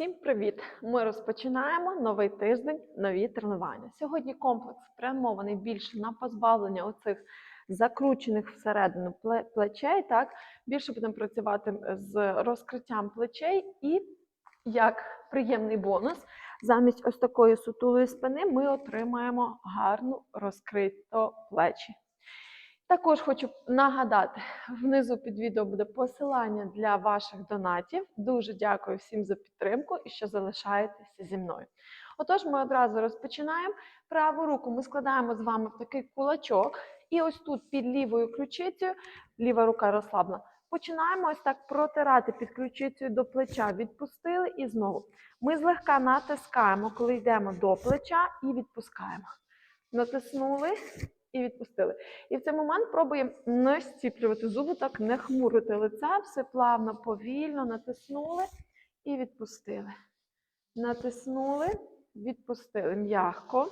Всім привіт! Ми розпочинаємо новий тиждень, нові тренування. Сьогодні комплекс спрямований більше на позбавлення оцих закручених всередину плечей. Так більше будемо працювати з розкриттям плечей і як приємний бонус, замість ось такої сутулої спини ми отримаємо гарну розкрито плечі. Також хочу нагадати, внизу під відео буде посилання для ваших донатів. Дуже дякую всім за підтримку і що залишаєтеся зі мною. Отож, ми одразу розпочинаємо. Праву руку ми складаємо з вами в такий кулачок, і ось тут під лівою ключицею, ліва рука розслаблена. Починаємо ось так протирати під ключицею до плеча. Відпустили і знову. Ми злегка натискаємо, коли йдемо до плеча, і відпускаємо. Натиснули і відпустили. І в цей момент пробуємо не стіплювати зуби, так не хмурити лице, все плавно, повільно натиснули і відпустили. Натиснули, відпустили м'ягко.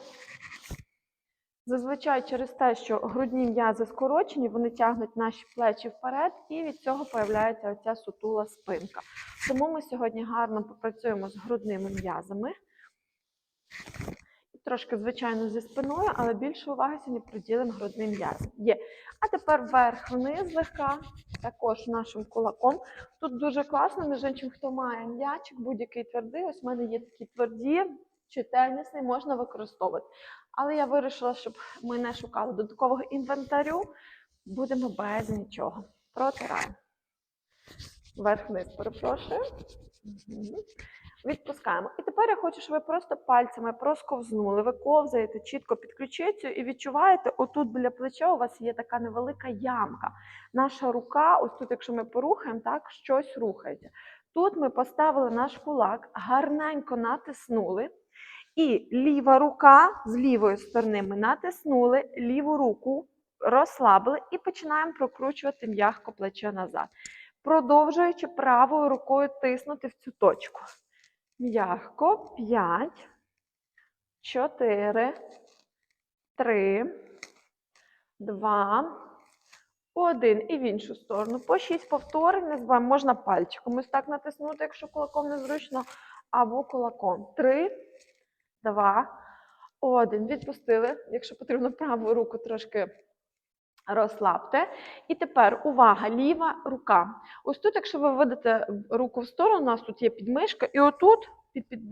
Зазвичай через те, що грудні м'язи скорочені, вони тягнуть наші плечі вперед, і від цього появляється оця сутула спинка. Тому ми сьогодні гарно попрацюємо з грудними м'язами. Трошки, звичайно, зі спиною, але більше уваги сьогодні приділимо грудним м'язам. Є. А тепер вверх-вниз злегка, також нашим кулаком. Тут дуже класно, між іншим, хто має м'ячик, будь-який твердий. Ось в мене є такі тверді чи тенісний, можна використовувати. Але я вирішила, щоб ми не шукали додаткового інвентарю, будемо без нічого. Протираємо. Вверх-вниз, перепрошую. Мгм. Відпускаємо. І тепер я хочу, щоб ви просто пальцями просковзнули, ви ковзаєте чітко під ключицею і відчуваєте, отут біля плеча у вас є така невелика ямка. Наша рука, ось тут, якщо ми порухаємо, так, щось рухається. Тут ми поставили наш кулак, гарненько натиснули. І ліва рука з лівої сторони ми натиснули, ліву руку розслабили і починаємо прокручувати м'ягко плече назад, продовжуючи правою рукою тиснути в цю точку. М'ягко. 5, 4, 3, 2, 1. І в іншу сторону. По 6 повторень. Не забуваємо, можна пальчиком ось так натиснути, якщо кулаком незручно, або кулаком. 3, 2, 1. Відпустили. Якщо потрібно праву руку трошки розслабте. І тепер увага, ліва рука. Ось тут, якщо ви ведете руку в сторону, у нас тут є підмишка, і отут, під, під,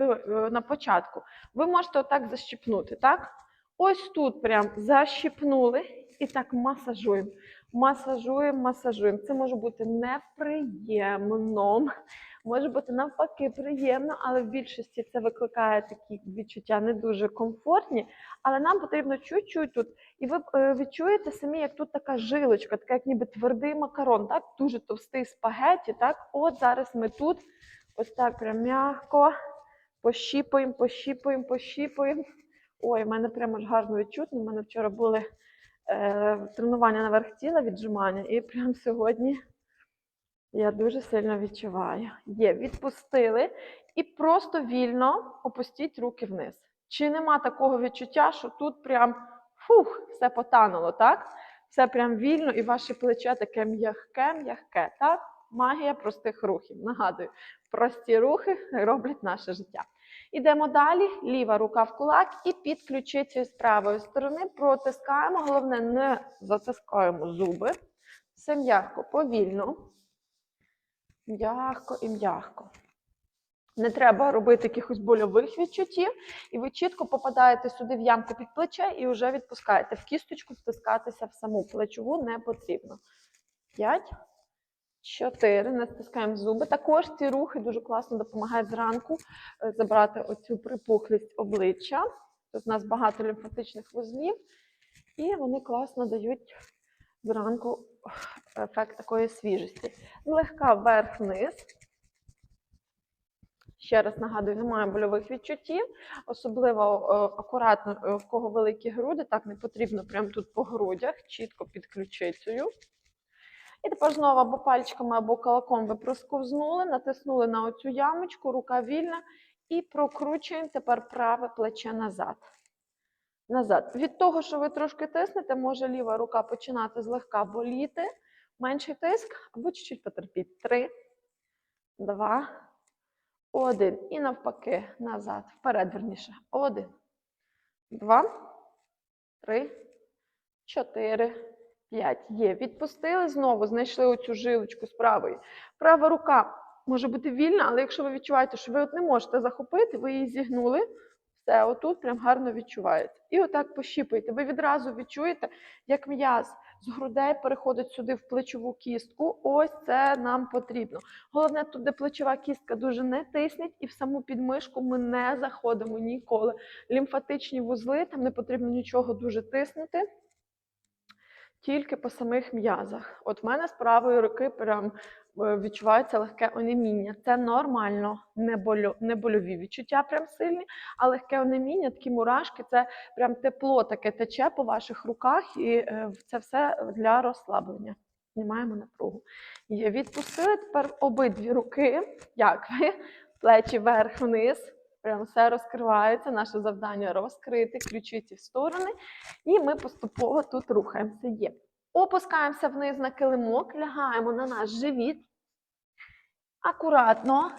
на початку, ви можете отак защіпнути, так? Ось тут прям защіпнули і так масажуємо. Масажуємо, масажуємо. Це може бути неприємно, може бути навпаки приємно, але в більшості це викликає такі відчуття не дуже комфортні. Але нам потрібно чуть-чуть тут. І ви е, відчуєте самі, як тут така жилочка, така як ніби твердий макарон, так? Дуже товстий спагеті. Так? От зараз ми тут ось так прям м'яко пощіпуємо, пощіпуємо, пощіпуємо. Ой, в мене прямо ж гарно відчутно. У мене вчора були е, тренування на верх тіла, віджимання, і прямо сьогодні я дуже сильно відчуваю. Є, відпустили і просто вільно опустіть руки вниз. Чи нема такого відчуття, що тут прям фух, все потануло, так? Все прям вільно, і ваше плече таке м'ягке, м'ягке, так? Магія простих рухів. Нагадую, прості рухи роблять наше життя. Ідемо далі. Ліва рука в кулак і під ключицею з правої сторони протискаємо. Головне, не затискаємо зуби. Все м'яко, повільно. М'ягко і м'ягко. Не треба робити якихось больових відчуттів, і ви чітко попадаєте сюди в ямку під плече і вже відпускаєте. В кісточку втискатися в саму плечову не потрібно. П'ять, чотири. Не стискаємо зуби. Також ці рухи дуже класно допомагають зранку е, забрати оцю припухлість обличчя. Тут у нас багато лімфатичних вузлів, і вони класно дають зранку ефект такої свіжості. Легка вверх-вниз. Ще раз нагадую, немає больових відчуттів, особливо е, акуратно, е, в кого великі груди, так не потрібно прямо тут по грудях, чітко під ключицею. І тепер знову або пальчиками, або кулаком ви просковзнули, натиснули на оцю ямочку, рука вільна, і прокручуємо тепер праве плече назад. Назад. Від того, що ви трошки тиснете, може ліва рука починати злегка боліти, менший тиск, або чуть-чуть потерпіть. Три, два, Один. І навпаки, назад. Вперед, верніше. Один. Два. Три. Чотири. П'ять. Є. Відпустили знову, знайшли оцю жилочку з правої. Права рука може бути вільна, але якщо ви відчуваєте, що ви от не можете захопити, ви її зігнули, все, отут прям гарно відчувається. І отак пощіпуєте. Ви відразу відчуєте, як м'яз з грудей переходить сюди в плечову кістку. Ось це нам потрібно. Головне, тут, де плечова кістка дуже не тисніть, і в саму підмишку ми не заходимо ніколи. Лімфатичні вузли, там не потрібно нічого дуже тиснути. Тільки по самих м'язах. От в мене з правої руки прям відчувається легке онеміння. Це нормально, не, болю, не больові відчуття прям сильні, а легке онеміння, такі мурашки, це прям тепло таке тече по ваших руках, і е, це все для розслаблення. Знімаємо напругу. Є, відпустили тепер обидві руки. Як ви? Плечі вверх-вниз. Прям все розкривається. Наше завдання розкрити, ключиці в сторони. І ми поступово тут рухаємося. Є. Опускаємося вниз на килимок, лягаємо на наш живіт. Акуратно.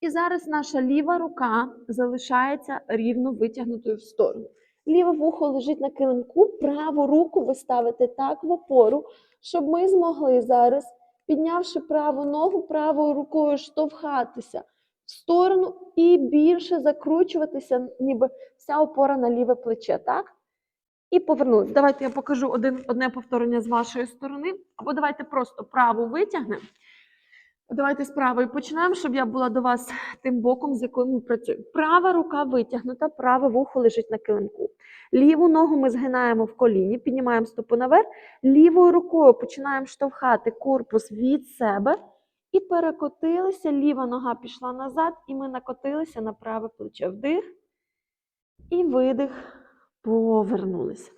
І зараз наша ліва рука залишається рівно витягнутою в сторону. Ліве вухо лежить на килимку, праву руку ви ставите так в опору, щоб ми змогли зараз, піднявши праву ногу, правою рукою штовхатися в сторону і більше закручуватися, ніби вся опора на ліве плече, так? І повернулись. Давайте я покажу один, одне повторення з вашої сторони. Або давайте просто праву витягнемо. Давайте з правої починаємо, щоб я була до вас тим боком, з яким ми працюємо. Права рука витягнута, праве вухо лежить на килимку. Ліву ногу ми згинаємо в коліні, піднімаємо стопу наверх. Лівою рукою починаємо штовхати корпус від себе. І перекотилися, ліва нога пішла назад, і ми накотилися на праве плече. Вдих і видих. Повернулися.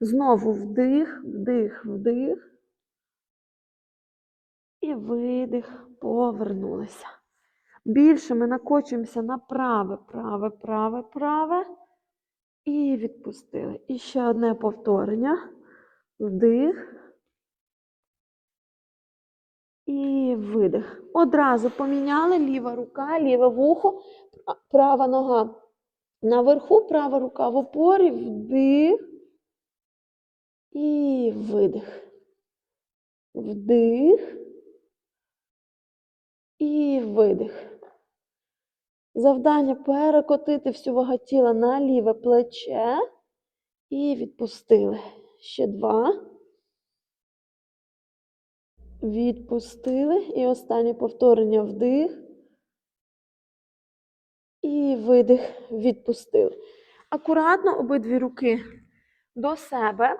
Знову вдих, вдих, вдих. І видих, повернулися. Більше ми накочуємося на праве, праве, праве, праве. І відпустили. І ще одне повторення. Вдих. І видих. Одразу поміняли ліва рука, ліве вухо, права нога наверху, права рука в опорі, вдих. І видих. Вдих. І видих. Завдання перекотити всю вагу тіла на ліве плече. І відпустили. Ще два. Відпустили. І останнє повторення вдих. І видих, відпустили. Акуратно обидві руки до себе.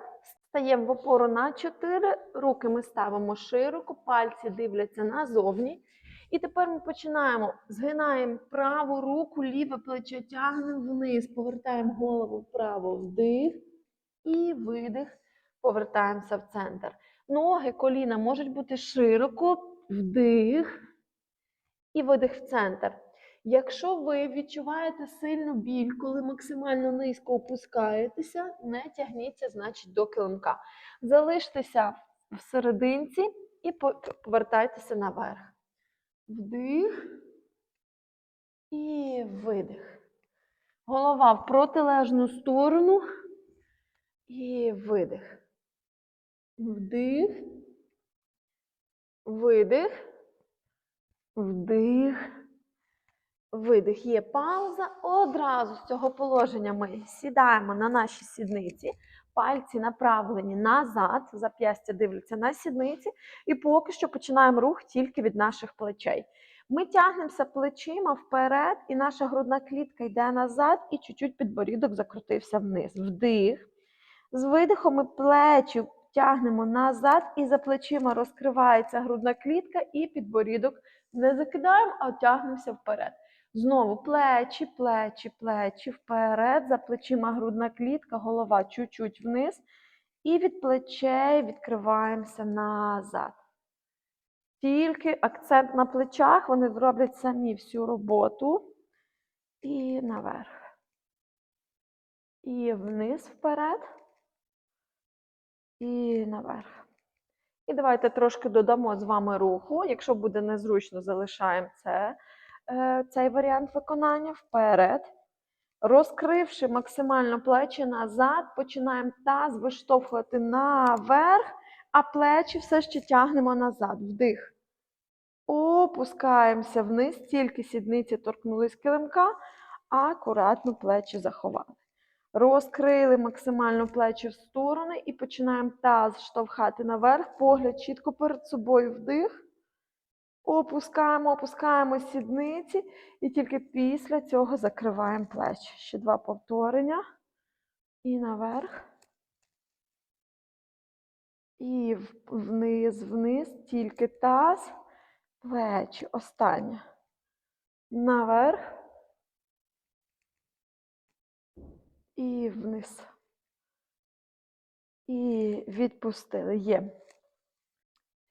Стаємо в опору на 4. Руки ми ставимо широко, пальці дивляться назовні. І тепер ми починаємо. Згинаємо праву руку, ліве плече тягнемо вниз, повертаємо голову вправо, вдих і видих. Повертаємося в центр. Ноги, коліна можуть бути широко, вдих і видих в центр. Якщо ви відчуваєте сильну біль, коли максимально низько опускаєтеся, не тягніться, значить, до килимка. Залиштеся в серединці і повертайтеся наверх. Вдих і видих. Голова в протилежну сторону і видих. Вдих. Видих. Вдих. Видих. Є пауза. Одразу з цього положення ми сідаємо на наші сідниці. Пальці направлені назад, зап'ястя дивляться на сідниці, і поки що починаємо рух тільки від наших плечей. Ми тягнемося плечима вперед, і наша грудна клітка йде назад, і чуть-чуть підборідок закрутився вниз. Вдих. З видихом ми плечі тягнемо назад, і за плечима розкривається грудна клітка, і підборідок не закидаємо, а тягнемося вперед. Знову плечі, плечі, плечі вперед, за плечима грудна клітка, голова чуть-чуть вниз. І від плечей відкриваємося назад. Тільки акцент на плечах, вони зроблять самі всю роботу. І наверх. І вниз вперед. І наверх. І давайте трошки додамо з вами руху. Якщо буде незручно, залишаємо це цей варіант виконання вперед. Розкривши максимально плечі назад, починаємо таз виштовхувати наверх, а плечі все ще тягнемо назад. Вдих. Опускаємося вниз, тільки сідниці торкнулись килимка, акуратно плечі заховали. Розкрили максимально плечі в сторони і починаємо таз штовхати наверх, погляд чітко перед собою вдих. Опускаємо, опускаємо сідниці і тільки після цього закриваємо плечі. Ще два повторення. І наверх. І вниз, вниз, тільки таз, плечі. Останнє. Наверх. І вниз. І відпустили. Є.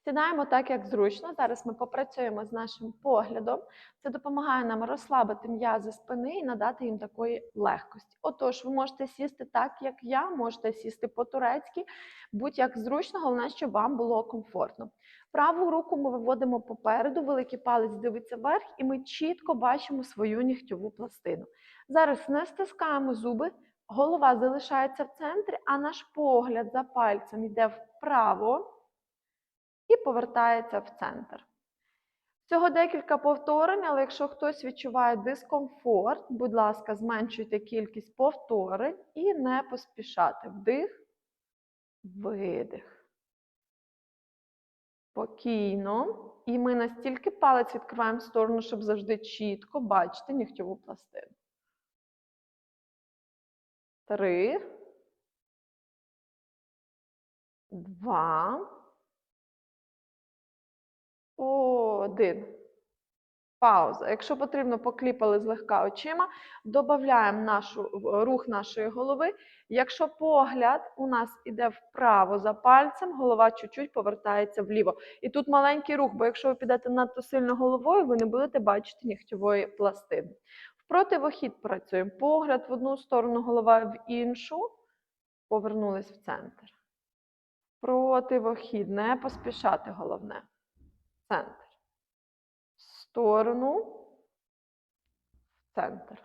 Сідаємо так, як зручно. Зараз ми попрацюємо з нашим поглядом. Це допомагає нам розслабити м'язи спини і надати їм такої легкості. Отож, ви можете сісти так, як я, можете сісти по-турецьки, будь-як зручно, головне, щоб вам було комфортно. Праву руку ми виводимо попереду, великий палець дивиться вверх, і ми чітко бачимо свою нігтьову пластину. Зараз не стискаємо зуби, голова залишається в центрі, а наш погляд за пальцем йде вправо і повертається в центр. Всього декілька повторень, але якщо хтось відчуває дискомфорт, будь ласка, зменшуйте кількість повторень і не поспішати. Вдих, видих. Спокійно. І ми настільки палець відкриваємо в сторону, щоб завжди чітко бачити нігтьову пластину. Три. Два. Один. Пауза. Якщо потрібно, покліпали злегка очима, додаємо нашу, рух нашої голови. Якщо погляд у нас іде вправо за пальцем, голова чуть-чуть повертається вліво. І тут маленький рух, бо якщо ви підете надто сильно головою, ви не будете бачити нігтьової пластини. В противохід працюємо. Погляд в одну сторону, голова в іншу. Повернулись в центр. Противохід. Не поспішати головне центр. В сторону, в центр.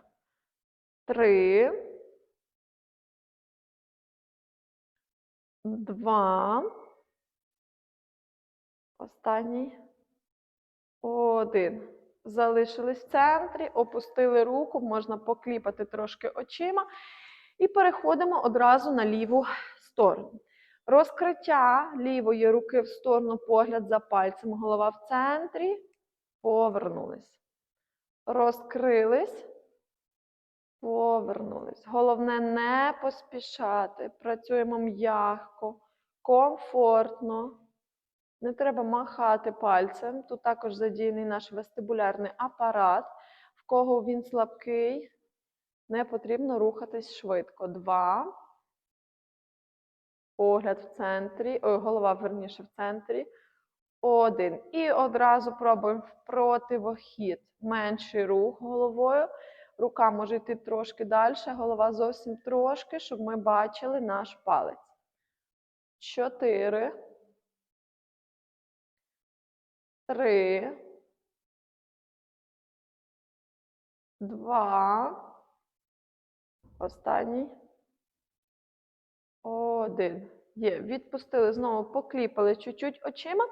Три. Два. Останній. Один. Залишились в центрі, опустили руку, можна покліпати трошки очима. І переходимо одразу на ліву сторону. Розкриття лівої руки в сторону, погляд за пальцем, голова в центрі. Повернулись. Розкрились. Повернулись. Головне не поспішати. Працюємо м'яко, комфортно. Не треба махати пальцем. Тут також задіяний наш вестибулярний апарат. В кого він слабкий, не потрібно рухатись швидко. Два. Погляд в центрі, ой, голова верніше в центрі. Один. І одразу пробуємо противохід. Менший рух головою. Рука може йти трошки далі, голова зовсім трошки, щоб ми бачили наш палець. Чотири. Три. Два. Останній. Один. Є. Відпустили знову, покліпали чуть-чуть очима.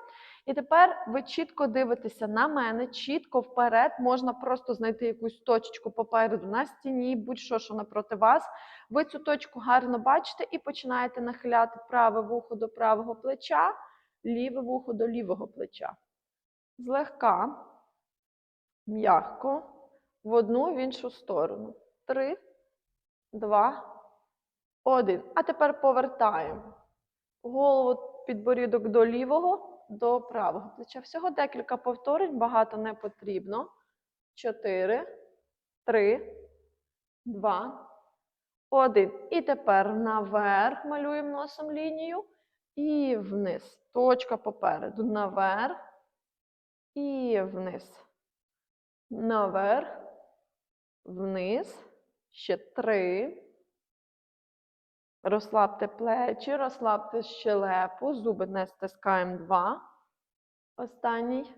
І тепер ви чітко дивитеся на мене, чітко вперед. Можна просто знайти якусь точечку попереду на стіні, будь-що, що напроти вас. Ви цю точку гарно бачите і починаєте нахиляти праве вухо до правого плеча, ліве вухо до лівого плеча. Злегка, м'ягко, в одну в іншу сторону. Три, два, один. А тепер повертаємо голову підборідок до лівого, до правого плеча. Всього декілька повторень, багато не потрібно. Чотири, три, два, один. І тепер наверх малюємо носом лінію і вниз. Точка попереду. Наверх і вниз. Наверх, вниз. Ще три. Розслабте плечі, розслабте щелепу, зуби не стискаємо два. Останній.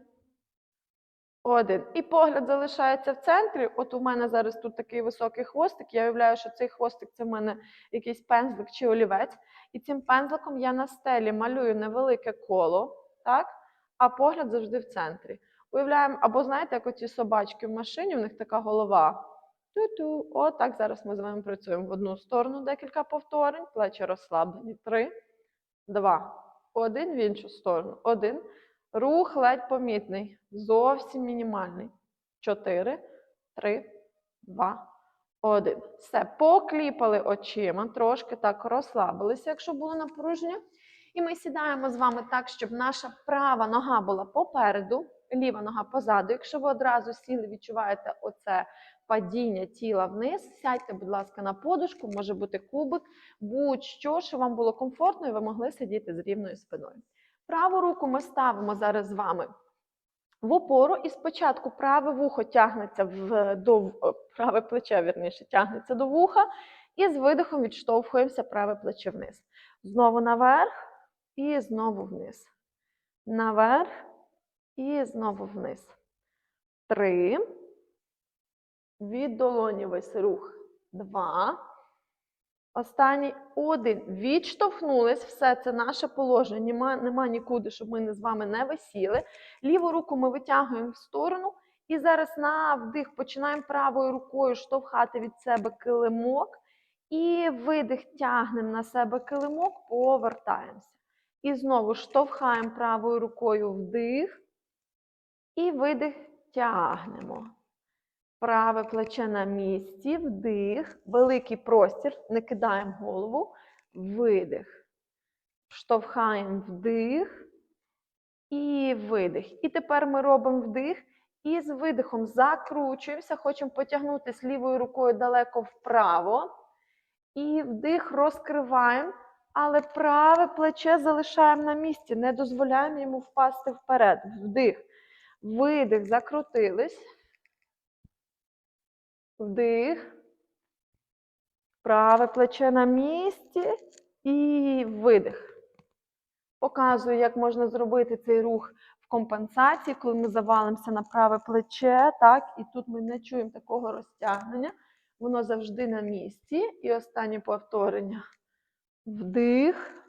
Один. І погляд залишається в центрі. От у мене зараз тут такий високий хвостик. Я уявляю, що цей хвостик це в мене якийсь пензлик чи олівець. І цим пензликом я на стелі малюю невелике коло, так? а погляд завжди в центрі. Уявляємо, або знаєте, як оці собачки в машині, у них така голова. Ту-ту. О, так зараз ми з вами працюємо в одну сторону декілька повторень, плечі розслаблені. Три, два, один в іншу сторону. Один. Рух ледь помітний, зовсім мінімальний. Чотири, три, два, один. Все, покліпали очима, трошки так розслабилися, якщо було напруження. І ми сідаємо з вами так, щоб наша права нога була попереду, ліва нога позаду. Якщо ви одразу сіли, відчуваєте оце падіння тіла вниз, сядьте, будь ласка, на подушку, може бути кубик, будь-що, що вам було комфортно, і ви могли сидіти з рівною спиною. Праву руку ми ставимо зараз з вами в опору, і спочатку праве вухо тягнеться в, до праве плече, вірніше, тягнеться до вуха, і з видихом відштовхуємося праве плече вниз. Знову наверх і знову вниз. Наверх і знову вниз. Три. Від долоні весь рух. Два. Останній один. Відштовхнулись. Все, це наше положення. Нема, нема нікуди, щоб ми з вами не висіли. Ліву руку ми витягуємо в сторону. І зараз на вдих починаємо правою рукою штовхати від себе килимок. І видих тягнемо на себе килимок, повертаємося. І знову штовхаємо правою рукою вдих. І видих тягнемо. Праве плече на місці, вдих, великий простір, не кидаємо голову, видих. Штовхаємо вдих і видих. І тепер ми робимо вдих і з видихом закручуємося, хочемо потягнутися лівою рукою далеко вправо. І вдих розкриваємо, але праве плече залишаємо на місці, не дозволяємо йому впасти вперед. Вдих, видих, закрутились. Вдих. Праве плече на місці і видих. Показую, як можна зробити цей рух в компенсації, коли ми завалимося на праве плече, так, і тут ми не чуємо такого розтягнення. Воно завжди на місці. І останнє повторення. Вдих.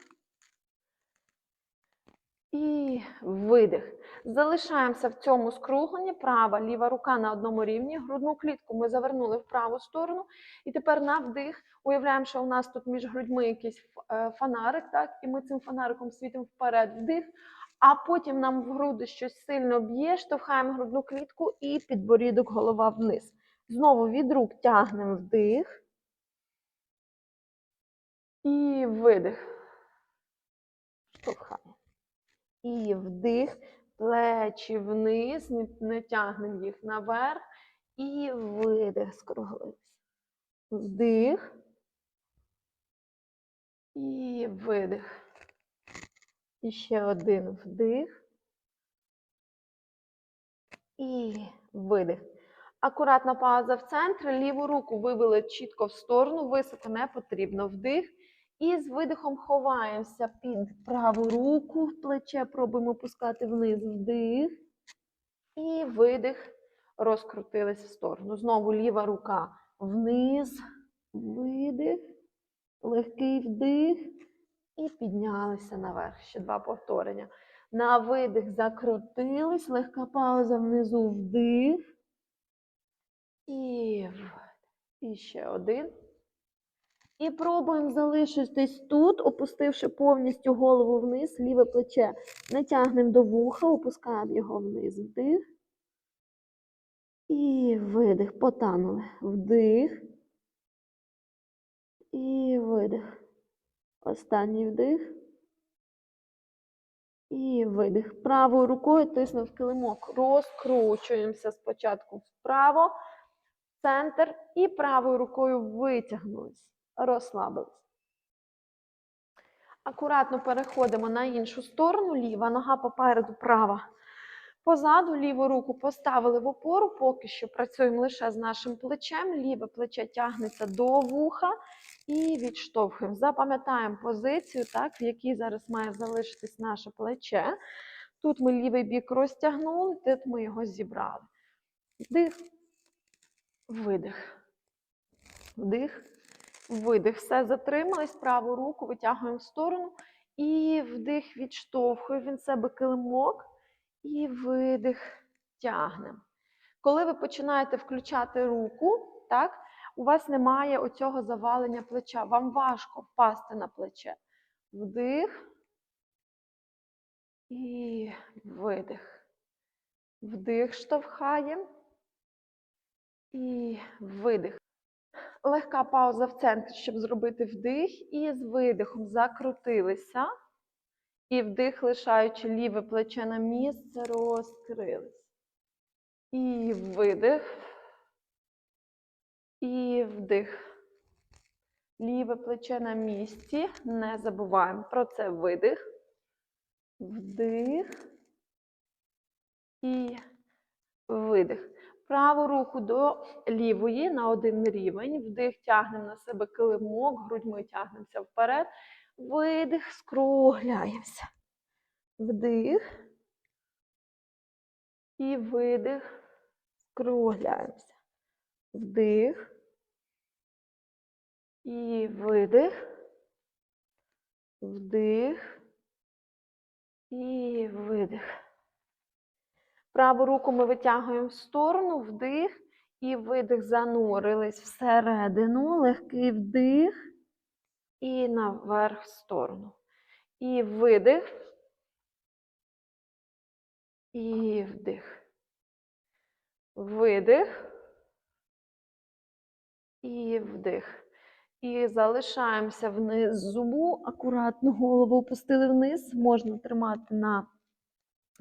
І видих. Залишаємося в цьому скругленні. Права, ліва рука на одному рівні. Грудну клітку ми завернули в праву сторону. І тепер на вдих уявляємо, що у нас тут між грудьми якийсь е, фонарик, так? і ми цим фонариком світимо вперед вдих. А потім нам в груди щось сильно б'є, штовхаємо грудну клітку і підборідок голова вниз. Знову від рук тягнемо вдих. І видих. Штовхаємо. І вдих, плечі вниз, не, не тягнемо їх наверх. І видих, скруглились. Вдих. І видих. І ще один вдих. І видих. Акуратна пауза в центрі. Ліву руку вивели чітко в сторону, високо не потрібно. Вдих. І з видихом ховаємося під праву руку, в плече пробуємо пускати вниз вдих. І видих. Розкрутились в сторону. Знову ліва рука вниз, видих, легкий вдих. І піднялися наверх. Ще два повторення. На видих закрутились, легка пауза внизу вдих. І. І ще один. І пробуємо залишитись тут, опустивши повністю голову вниз, ліве плече. Не тягнемо до вуха, опускаємо його вниз. Вдих. І видих. Потанули. Вдих. І видих. Останній вдих. І видих. Правою рукою тиснув килимок. Розкручуємося спочатку вправо, в центр і правою рукою витягнулись. Розслабились. Акуратно переходимо на іншу сторону. Ліва нога попереду, права. Позаду ліву руку поставили в опору. Поки що працюємо лише з нашим плечем. Ліве плече тягнеться до вуха і відштовхуємо. Запам'ятаємо позицію, так, в якій зараз має залишитись наше плече. Тут ми лівий бік розтягнули, тут ми його зібрали. Вдих, видих. Вдих, видих. Все, затримались, праву руку витягуємо в сторону. І вдих відштовхує він себе килимок. І видих тягнемо. Коли ви починаєте включати руку, так, у вас немає оцього завалення плеча. Вам важко впасти на плече. Вдих. І видих. Вдих штовхаємо. І видих. Легка пауза в центрі, щоб зробити вдих. І з видихом закрутилися. І вдих, лишаючи ліве плече на місце, розкрились. І видих. І вдих. Ліве плече на місці. Не забуваємо про це видих. Вдих. І видих. Праву руку до лівої на один рівень. Вдих, тягнемо на себе килимок, грудьми тягнемося вперед. Видих, скругляємося. Вдих. І видих. Скругляємося. Вдих. І видих. Вдих. І видих. Праву руку ми витягуємо в сторону, вдих і видих. Занурились всередину, легкий вдих і наверх в сторону. І видих. І вдих. Видих. І вдих. І залишаємося внизу. Акуратно голову опустили вниз. Можна тримати на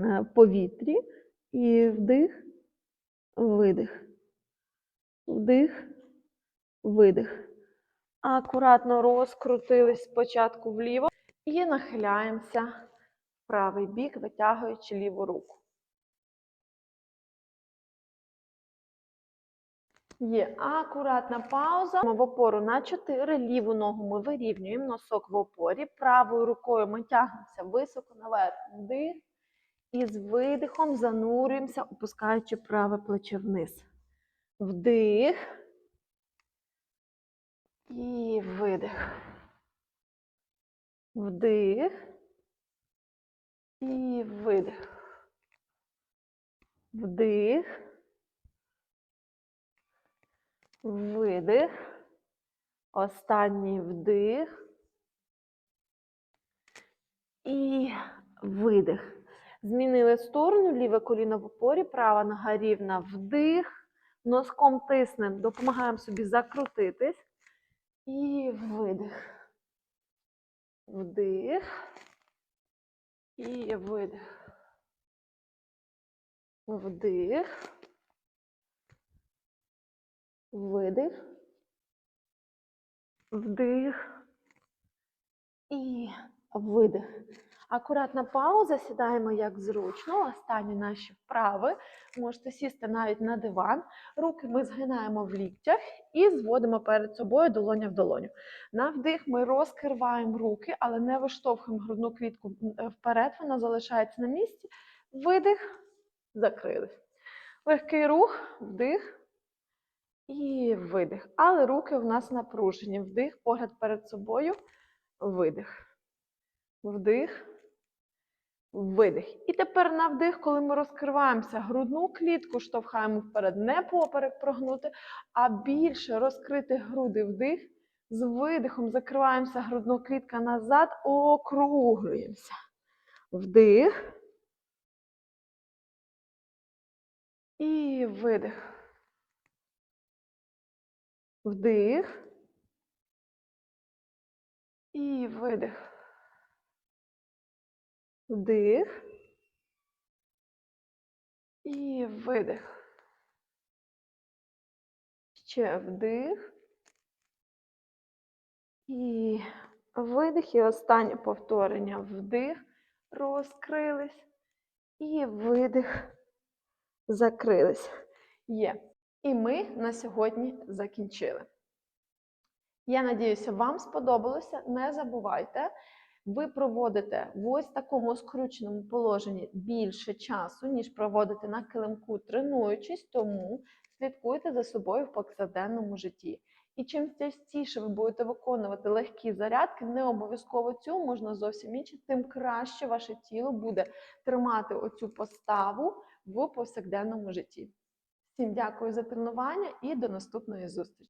е, повітрі. І вдих, видих. Вдих, видих. Акуратно розкрутились спочатку вліво і нахиляємося в правий бік, витягуючи ліву руку. Є акуратна пауза. В опору на 4. Ліву ногу ми вирівнюємо, носок в опорі. Правою рукою ми тягнемося високо наверх. Вдих. І з видихом занурюємося, опускаючи праве плече вниз. Вдих. І видих. Вдих. І видих. Вдих. Видих. Останній вдих. І видих. Змінили сторону, ліве коліно в опорі, права нога рівна, вдих. Носком тиснемо, допомагаємо собі закрутитись. І видих. Вдих. І видих. Вдих. Видих. Вдих. І видих. Акуратна пауза, сідаємо як зручно. Останні наші вправи. Можете сісти навіть на диван. Руки ми згинаємо в ліктях і зводимо перед собою долоня в долоню. На вдих ми розкриваємо руки, але не виштовхуємо грудну квітку вперед, вона залишається на місці. Видих, закрились. Легкий рух, вдих і видих. Але руки в нас напружені. Вдих, погляд перед собою, видих. Вдих, видих. І тепер на вдих, коли ми розкриваємося, грудну клітку штовхаємо вперед, не поперек прогнути, а більше розкрити груди вдих. З видихом закриваємося грудну клітка назад, округлюємося. Вдих. І видих. Вдих. І видих. Вдих. І видих. Ще вдих. І видих. І останнє повторення. Вдих. Розкрились. І видих. Закрились. Є. І ми на сьогодні закінчили. Я надіюся, вам сподобалося. Не забувайте ви проводите в ось такому скрученому положенні більше часу, ніж проводите на килимку, тренуючись, тому слідкуйте за собою в повсякденному житті. І чим частіше ви будете виконувати легкі зарядки, не обов'язково цю, можна зовсім інші, тим краще ваше тіло буде тримати оцю поставу в повсякденному житті. Всім дякую за тренування і до наступної зустрічі!